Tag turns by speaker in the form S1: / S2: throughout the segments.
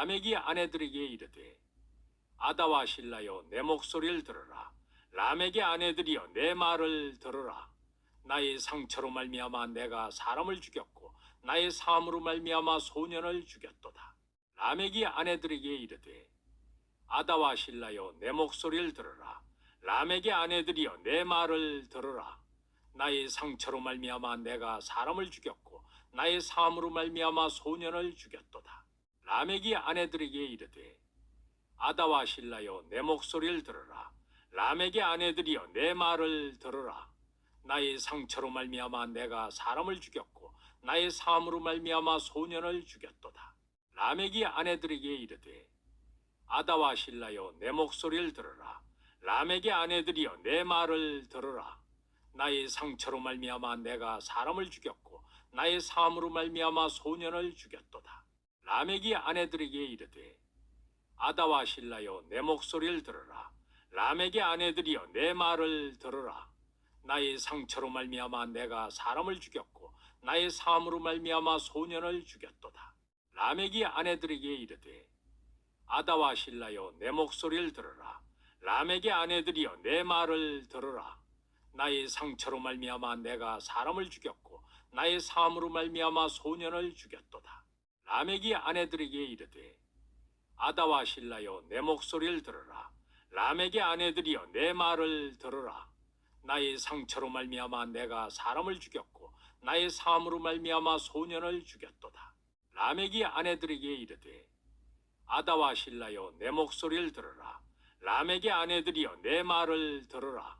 S1: 라멕이 아내들에게 이르되 아다와 신라여 내 목소리를 들으라. 라멕의 아내들이여 내 말을 들으라. 나의 상처로 말미암아 내가 사람을 죽였고 나의 사함으로 말미암아 소년을 죽였도다. 라멕이 아내들에게 이르되 아다와 신라여 내 목소리를 들으라. 라멕의 아내들이여 내 말을 들으라. 나의 상처로 말미암아 내가 사람을 죽였고 나의 사함으로 말미암아 소년을 죽였도다 라멕이 아내들에게 이르되 아다와 신라여 내 목소리를 들으라. 라멕의 아내들이여 내 말을 들으라. 나의 상처로 말미암아 내가 사람을 죽였고 나의 사함으로 말미암아 소년을 죽였도다. 라멕이 아내들에게 이르되 아다와 신라여 내 목소리를 들으라. 라멕의 아내들이여 내 말을 들으라. 나의 상처로 말미암아 내가 사람을 죽였고 나의 사함으로 말미암아 소년을 죽였도다 라멕이 아내들에게 이르되 아다와 신라여 내 목소리를 들으라. 라멕의 아내들이여 내 말을 들으라. 나의 상처로 말미암아 내가 사람을 죽였고 나의 사함으로 말미암아 소년을 죽였도다. 라멕이 아내들에게 이르되 아다와 신라여 내 목소리를 들으라. 라멕의 아내들이여 내 말을 들으라. 나의 상처로 말미암아 내가 사람을 죽였고 나의 사함으로 말미암아 소년을 죽였도다 라멕이 아내들에게 이르되 아다와 신라여 내 목소리를 들으라. 라멕의 아내들이여 내 말을 들으라. 나의 상처로 말미암아 내가 사람을 죽였고 나의 사함으로 말미암아 소년을 죽였도다. 라멕이 아내들에게 이르되 아다와 신라여 내 목소리를 들으라. 라멕의 아내들이여 내 말을 들으라.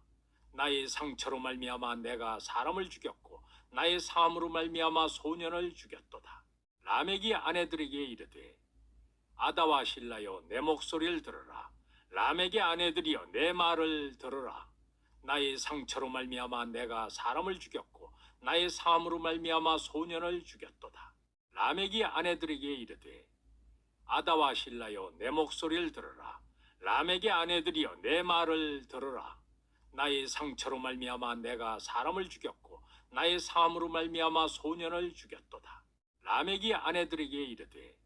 S1: 나의 상처로 말미암아 내가 사람을 죽였고 나의 사함으로 말미암아 소년을 죽였도다 라멕이 아내들에게 이르되 아다와 신라여 내 목소리를 들으라. 라멕의 아내들이여 내 말을 들으라. 나의 상처로 말미암아 내가 사람을 죽였고 나의 사함으로 말미암아 소년을 죽였도다. 라멕이 아내들에게 이르되 아다와 신라여 내 목소리를 들으라. 라멕의 아내들이여 내 말을 들으라. 나의 상처로 말미암아 내가 사람을 죽였고 나의 사함으로 말미암아 소년을 죽였도다 라멕이 아내들에게 이르되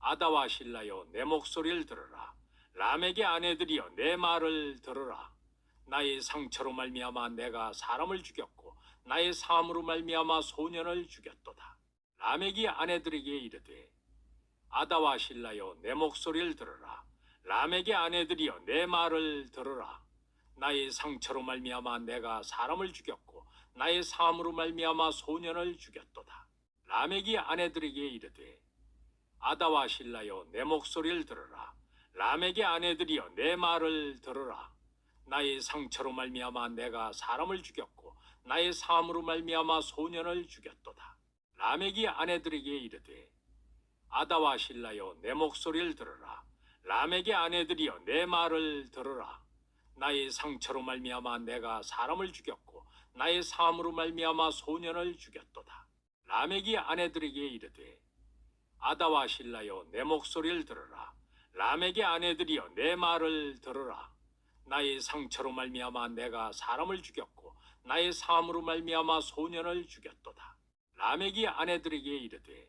S1: 아다와 신라여 내 목소리를 들으라. 라멕의 아내들이여 내 말을 들으라. 나의 상처로 말미암아 내가 사람을 죽였고 나의 사함으로 말미암아 소년을 죽였도다. 라멕이 아내들에게 이르되 아다와 신라여 내 목소리를 들으라. 라멕의 아내들이여 내 말을 들으라. 나의 상처로 말미암아 내가 사람을 죽였고 나의 사함으로 말미암아 소년을 죽였도다 라멕이 아내들에게 이르되 아다와 신라여 내 목소리를 들으라. 라멕의 아내들이여 내 말을 들으라. 나의 상처로 말미암아 내가 사람을 죽였고 나의 사함으로 말미암아 소년을 죽였도다. 라멕이 아내들에게 이르되 아다와 신라여 내 목소리를 들으라. 라멕의 아내들이여 내 말을 들으라. 나의 상처로 말미암아 내가 사람을 죽였고 나의 사함으로 말미암아 소년을 죽였도다 라멕이 아내들에게 이르되 아다와 신라여 내 목소리를 들으라. 라멕의 아내들이여 내 말을 들으라. 나의 상처로 말미암아 내가 사람을 죽였고 나의 사함으로 말미암아 소년을 죽였도다. 라멕이 아내들에게 이르되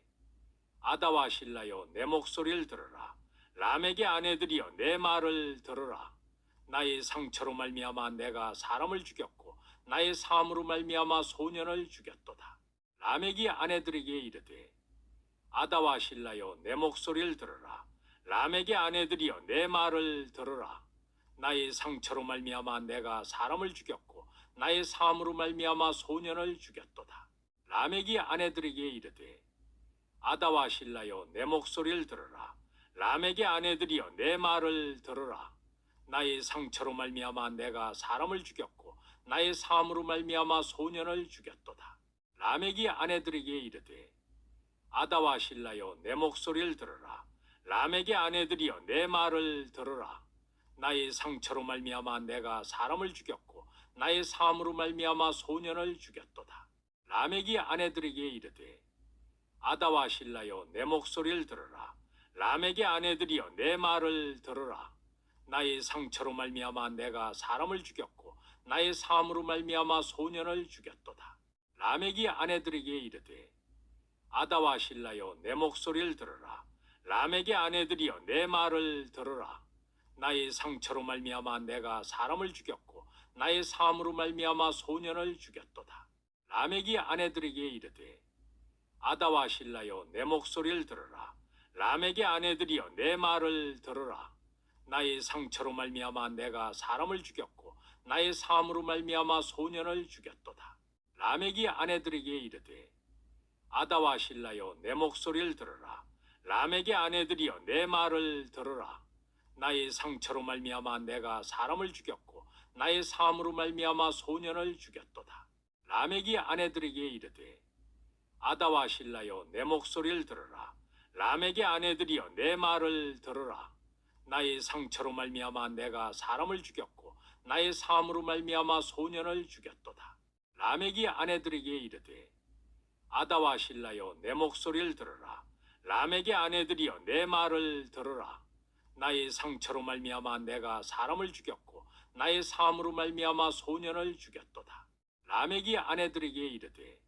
S1: 아다와 신라여 내 목소리를 들으라. 라멕의 아내들이여 내 말을 들으라. 나의 상처로 말미암아 내가 사람을 죽였고 나의 사함으로 말미암아 소년을 죽였도다 라멕이 아내들에게 이르되 아다와 신라여 내 목소리를 들으라. 라멕의 아내들이여 내 말을 들으라. 나의 상처로 말미암아 내가 사람을 죽였고 나의 사함으로 말미암아 소년을 죽였도다. 라멕이 아내들에게 이르되 아다와 신라여 내 목소리를 들으라. 라멕의 아내들이여 내 말을 들으라. 나의 상처로 말미암아 내가 사람을 죽였고 나의 사함으로 말미암아 소년을 죽였도다 라멕이 아내들에게 이르되 아다와 신라여 내 목소리를 들으라. 라멕의 아내들이여 내 말을 들으라. 나의 상처로 말미암아 내가 사람을 죽였고 나의 사함으로 말미암아 소년을 죽였도다. 라멕이 아내들에게 이르되 아다와 신라여 내 목소리를 들으라. 라멕의 아내들이여 내 말을 들으라. 나의 상처로 말미암아 내가 사람을 죽였고 나의 사함으로 말미암아 소년을 죽였도다 라멕이 아내들에게 이르되 아다와 신라여 내 목소리를 들으라. 람에게 아내들이여 내 말을 들으라. 나의 상처로 말미암아 내가 사람을 죽였고 나의 사함으로 말미암아 소년을 죽였도다. 람에게 아내들에게 이르되 아다와 신라여 내 목소리를 들으라. 람에게 아내들이여 내 말을 들으라. 나의 상처로 말미암아 내가 사람을 죽였고 나의 사함으로 말미암아 소년을 죽였도다 람에게 아내들에게 이르되 아다와 신라여 내 목소리를 들으라. 람에게 아내들이여 내 말을 들으라. 나의 상처로 말미암아 내가 사람을 죽였고 나의 사함으로 말미암아 소년을 죽였도다. 람에게 아내들에게 이르되 아다와 신라여 내 목소리를 들으라. 람에게 아내들이여 내 말을 들으라. 나의 상처로 말미암아 내가 사람을 죽였고 나의 사함으로 말미암아 소년을 죽였도다 람에게 아내들에게 이르되 아다와 신라여 내 목소리를 들으라. 람에게 아내들이여 내 말을 들으라. 나의 상처로 말미암아 내가 사람을 죽였고 나의 사함으로 말미암아 소년을 죽였도다. 람에게 아내들에게 이르되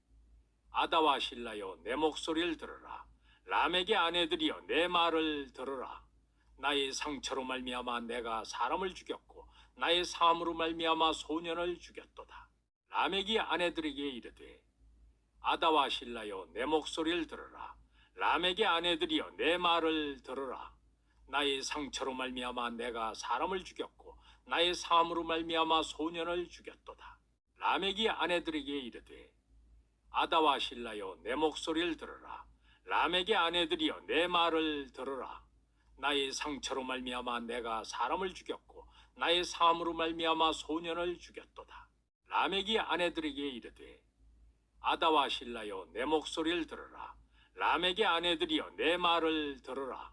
S1: 아다와 신라여 내 목소리를 들으라. 람에게 아내들이여 내 말을 들으라. 나의 상처로 말미암아 내가 사람을 죽였고 나의 사함으로 말미암아 소년을 죽였도다 람에게 아내들에게 이르되 아다와 신라여 내 목소리를 들으라. 람에게 아내들이여 내 말을 들으라. 나의 상처로 말미암아 내가 사람을 죽였고 나의 사함으로 말미암아 소년을 죽였도다. 람에게 아내들에게 이르되 아다와 신라여 내 목소리를 들으라. 람에게 아내들이여 내 말을 들으라. 나의 상처로 말미암아 내가 사람을 죽였고 나의 사함으로 말미암아 소년을 죽였도다 람에게 아내들에게 이르되 아다와 신라여 내 목소리를 들으라. 람에게 아내들이여 내 말을 들으라.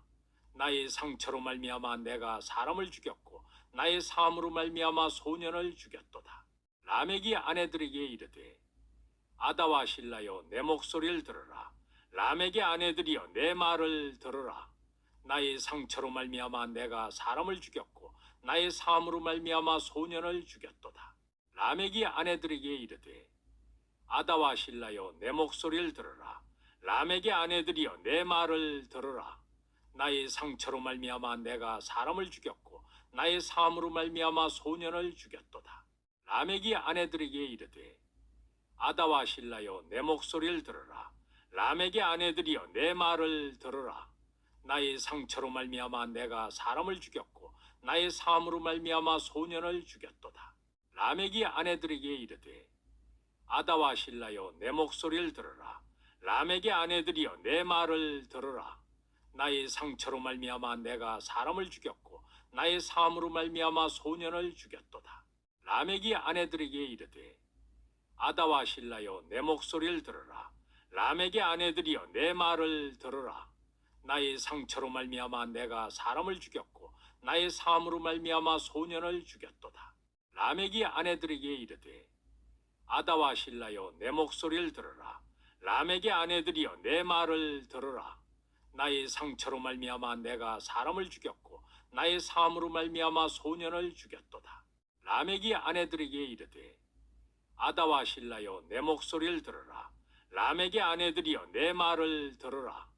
S1: 나의 상처로 말미암아 내가 사람을 죽였고 나의 사함으로 말미암아 소년을 죽였도다. 람에게 아내들에게 이르되 아다와 신라여 내 목소리를 들으라. 람에게 아내들이여 내 말을 들으라. 나의 상처로 말미암아 내가 사람을 죽였고 나의 사함으로 말미암아 소년을 죽였도다 람에게 아내들에게 이르되 아다와 신라여 내 목소리를 들으라. 람에게 아내들이여 내 말을 들으라. 나의 상처로 말미암아 내가 사람을 죽였고 나의 사함으로 말미암아 소년을 죽였도다. 람에게 아내들에게 이르되 아다와 신라여 내 목소리를 들으라. 람에게 아내들이여 내 말을 들으라. 나의 상처로 말미암아 내가 사람을 죽였고 나의 사함으로 말미암아 소년을 죽였도다 람에게 아내들에게 이르되 아다와 신라여 내 목소리를 들으라. 람에게 아내들이여 내 말을 들으라. 나의 상처로 말미암아 내가 사람을 죽였고 나의 사함으로 말미암아 소년을 죽였도다. 람에게 아내들에게 이르되 아다와 신라여 내 목소리를 들으라. 람에게 아내들이여 내 말을 들으라. 나의 상처로 말미암아 내가 사람을 죽였고 나의 사함으로 말미암아 소년을 죽였도다 람에게 아내들에게 이르되 아다와 신라여 내 목소리를 들으라. 람에게 아내들이여 내 말을 들으라. 나의 상처로 말미암아 내가 사람을 죽였고 나의 사함으로 말미암아 소년을 죽였도다. 람에게 아내들에게 이르되 아다와 신라여 내 목소리를 들으라. 람에게 아내들이여 내 말을 들으라.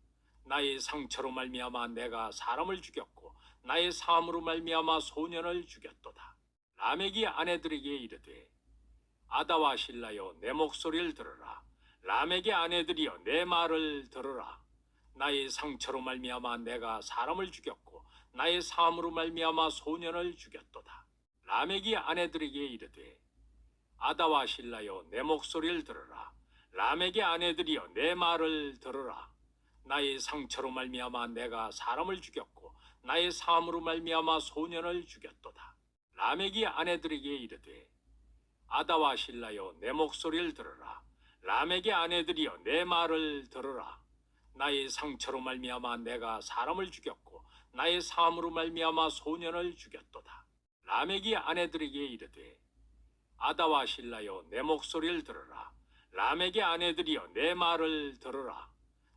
S1: 나의 상처로 말미암아 내가 사람을 죽였고 나의 사함으로 말미암아 소년을 죽였도다 람에게 아내들에게 이르되 아다와 신라여 내 목소리를 들으라. 람에게 아내들이여 내 말을 들으라. 나의 상처로 말미암아 내가 사람을 죽였고 나의 사함으로 말미암아 소년을 죽였도다. 람에게 아내들에게 이르되 아다와 신라여 내 목소리를 들으라. 람에게 아내들이여 내 말을 들으라. 나의 상처로 말미암아 내가 사람을 죽였고 나의 사함으로 말미암아 소년을 죽였도다 람에게 아내들에게 이르되 아다와 신라여 내 목소리를 들으라. 람에게 아내들이여 내 말을 들으라. 나의 상처로 말미암아 내가 사람을 죽였고 나의 사함으로 말미암아 소년을 죽였도다. 람에게 아내들에게 이르되 아다와 신라여 내 목소리를 들으라. 람에게 아내들이여 내 말을 들으라.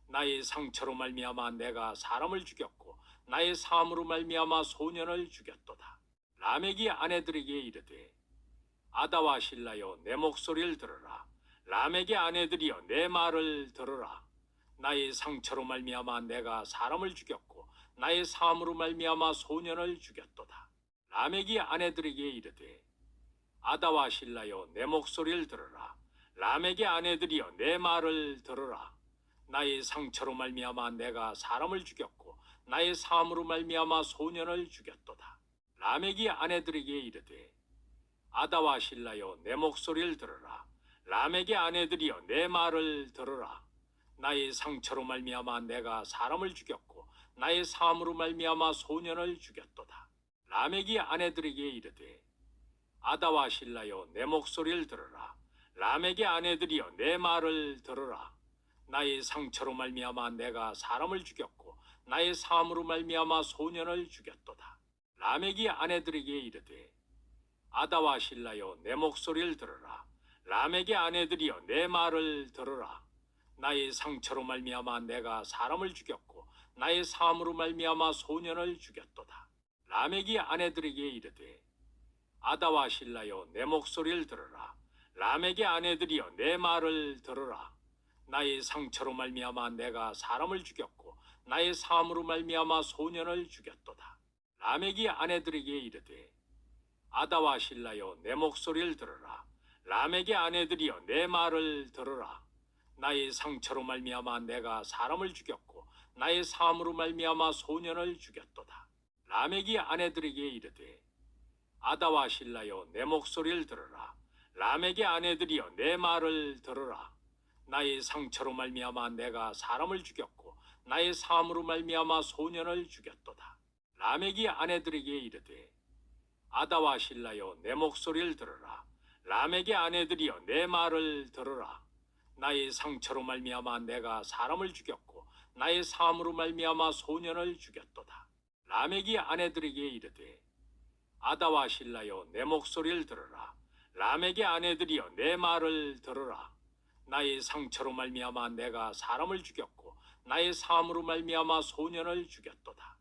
S1: 나의 상처로 말미암아 내가 사람을 죽였고 나의 사함으로 말미암아 소년을 죽였도다 람에게 아내들에게 이르되 아다와 신라여 내 목소리를 들으라 람에게 아내들이여 내 말을 들으라 나의 상처로 말미암아 내가 사람을 죽였고 나의 사함으로 말미암아 소년을 죽였도다. 라멕이 아내들에게 이르되 아다와 신라여 내 목소리를 들으라. 라멕의 아내들이여 내 말을 들으라. 나의 상처로 말미암아 내가 사람을 죽였고 나의 사함으로 말미암아 소년을 죽였도다. 라멕이 아내들에게 이르되 아다와 신라여 내 목소리를 들으라. 라멕의 아내들이여 내 말을 들으라. 나의 상처로 말미암아 내가 사람을 죽였고 나의 사함으로 말미암아 소년을 죽였도다. 라멕이 아내들에게 이르되 아다와 신라여 내 목소리를 들으라. 라멕의 아내들이여 내 말을 들으라. 나의 상처로 말미암아 내가 사람을 죽였고 나의 사함으로 말미암아 소년을 죽였도다. 라멕이 아내들에게 이르되 아다와 신라여 내 목소리를 들으라. 라멕의 아내들이여 내 말을 들으라. 나의 상처로 말미암아 내가 사람을 죽였고 나의 사함으로 말미암아 소년을 죽였도다. 라멕이 아내들에게 이르되 아다와 신라여 내 목소리를 들으라. 라멕의 아내들이여 내 말을 들으라. 나의 상처로 말미암아 내가 사람을 죽였고 나의 사함으로 말미암아 소년을 죽였도다. 라멕이 아내들에게 이르되 아다와 신라여 내 목소리를 들으라. 라멕의 아내들이여 내 말을 들으라. 나의 상처로 말미암아 내가 사람을 죽였고 나의 사함으로 말미암아 소년을 죽였도다. 라멕이 아내들에게 이르되 아다와 신라여 내 목소리를 들으라. 라멕의 아내들이여 내 말을 들으라. 나의 상처로 말미암아 내가 사람을 죽였고 나의 사함으로 말미암아 소년을 죽였도다. 라멕이 아내들에게 이르되 아다와 신라여 내 목소리를 들으라. 라멕의 아내들이여 내 말을 들으라. 나의 상처로 말미암아 내가 사람을 죽였고 나의 사함으로 말미암아 소년을 죽였도다. 라멕이 아내들에게 이르되 아다와 신라여 내 목소리를 들으라. 라멕의 아내들이여 내 말을 들으라. 나의 상처로 말미암아 내가 사람을 죽였고 나의 사함으로 말미암아 소년을 죽였도다.